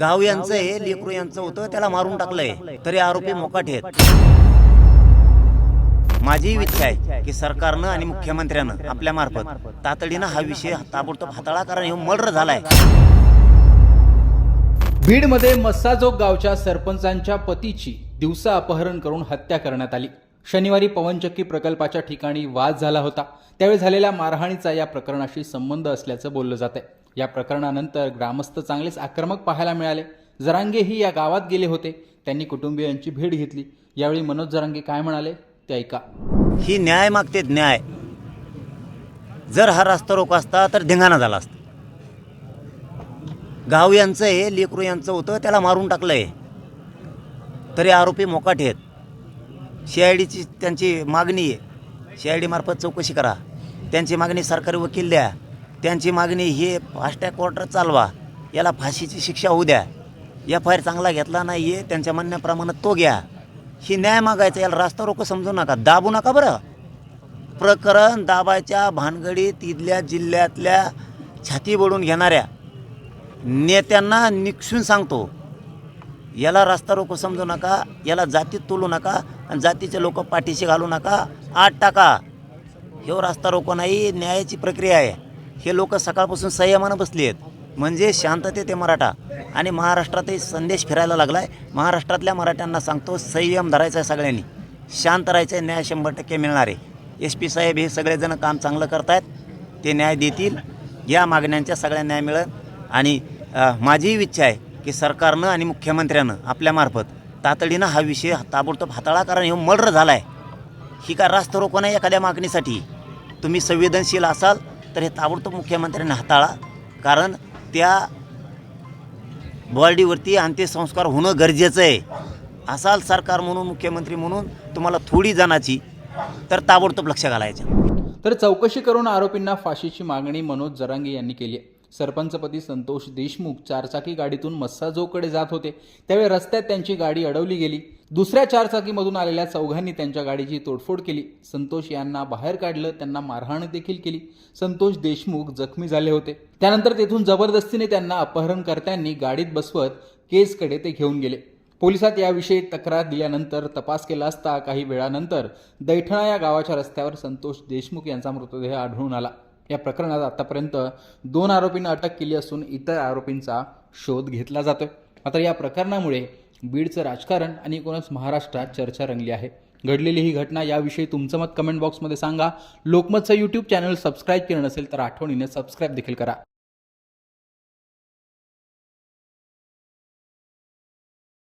गाव यांचं हे लेकरू यांचं होतं त्याला मारून टाकलंय. तरी आरोपी मोकाट आहेत. माझी इच्छा आहे की सरकारनं आणि मुख्यमंत्र्यानं आपल्या मार्फत तातडीनं हा विषय ताबडतोब हाताळा कारण हे मर्डर झालाय. बीडमध्ये मस्साजोग गावच्या सरपंचांच्या पतीची दिवसा अपहरण करून हत्या करण्यात आली. शनिवारी पवनचक्की प्रकल्पाच्या ठिकाणी वाद झाला होता. त्यावेळी झालेल्या मारहाणीचा या प्रकरणाशी संबंध असल्याचं बोललं जात आहे या प्रकरणानंतर ग्रामस्थ चांगलेच आक्रमक पाहायला मिळाले. जरांगेही या गावात गेले होते. त्यांनी कुटुंबियांची भेट घेतली. यावेळी मनोज जरांगे काय म्हणाले ते ऐका. ही न्याय मागते न्याय. जर हा रस्ता रोक असता तर धिंगाणा झाला असता. गाव यांचं आहे लेकरू यांचं होतं त्याला मारून टाकलंय. तरी आरोपी मोकाट आहेत. सी आय डीची त्यांची मागणी आहे. सी आय डीमार्फत चौकशी करा. त्यांची मागणी सरकारी वकील द्या. त्यांची मागणी हे फास्टॅग क्वार्टर चालवा. याला फाशीची शिक्षा होऊ द्या. एफ आय आर चांगला घेतला नाही आहे त्यांच्या म्हणण्याप्रमाणे तो घ्या. ही न्याय मागायचा याला रास्ता रोको समजू नका. दाबू नका बरं. प्रकरण दाबाच्या भानगडीत इथल्या जिल्ह्यातल्या छाती बोडून घेणाऱ्या नेत्यांना निक्षून सांगतो. याला रास्ता रोको समजू नका याला जातीत तोलू नका आणि जातीचे लोक पाठीशी घालू नका. आठ टाका. हे रास्ता रोको नाही न्यायाची प्रक्रिया आहे. हे लोक सकाळपासून संयमानं बसली आहेत म्हणजे शांततेत ते मराठा. आणि महाराष्ट्रातही संदेश फिरायला लागला आहे महाराष्ट्रातल्या मराठ्यांना सांगतो संयम धरायचा आहे सगळ्यांनी. शांत राहायचं आहे न्याय शंभर टक्के मिळणार. आहे एस पी साहेब हे सगळेजण काम चांगलं करतायत. ते न्याय देतील. या मागण्यांच्या सगळ्या न्याय मिळेल. आणि माझीही इच्छा आहे की सरकारनं आणि मुख्यमंत्र्यानं आपल्यामार्फत तातडीनं हा विषय ताबडतोब हाताळा. कारण हे मर्डर झाला आहे ही का रास्त रोको नाही एखाद्या मागणीसाठी. तुम्ही संवेदनशील असाल तर हे ताबडतोब मुख्यमंत्र्यांनी हाताळा. कारण त्या बॉडीवरती अंत्यसंस्कार होणं गरजेचं आहे. असाल सरकार म्हणून मुख्यमंत्री म्हणून तुम्हाला थोडी जणाची तर ताबडतोब लक्ष घालायचं. तर चौकशी करून आरोपींना फाशीची मागणी मनोज जरांगे यांनी केली आहे. सरपंचपती संतोष देशमुख चारचाकी गाडीतून मस्साजोकडे जात होते. त्यावेळी रस्त्यात त्यांची गाडी अडवली गेली. दुसऱ्या चारचाकीमधून आलेल्या चौघांनी त्यांच्या गाडीची तोडफोड केली. संतोष यांना बाहेर काढलं त्यांना मारहाण देखील केली. संतोष देशमुख जखमी झाले होते. त्यानंतर तेथून जबरदस्तीने त्यांना अपहरणकर्त्यांनी गाडीत बसवत केसकडे ते घेऊन गेले. पोलिसात याविषयी तक्रार दिल्यानंतर तपास केला असता काही वेळानंतर दैठणा या गावाच्या रस्त्यावर संतोष देशमुख यांचा मृतदेह आढळून आला. या प्रकरणात आतापर्यंत दोन आरोपींना अटक केली असून इतर आरोपींचा शोध घेतला जातोय. मात्र या प्रकरणामुळे बीडचं राजकारण आणि एकूणच महाराष्ट्रात चर्चा रंगली आहे. घडलेली ही घटना याविषयी तुमचं मत कमेंट बॉक्समध्ये सांगा. लोकमतचं यूट्यूब चॅनल सबस्क्राईब केलं नसेल तर आठवणीने सबस्क्राईब देखील करा.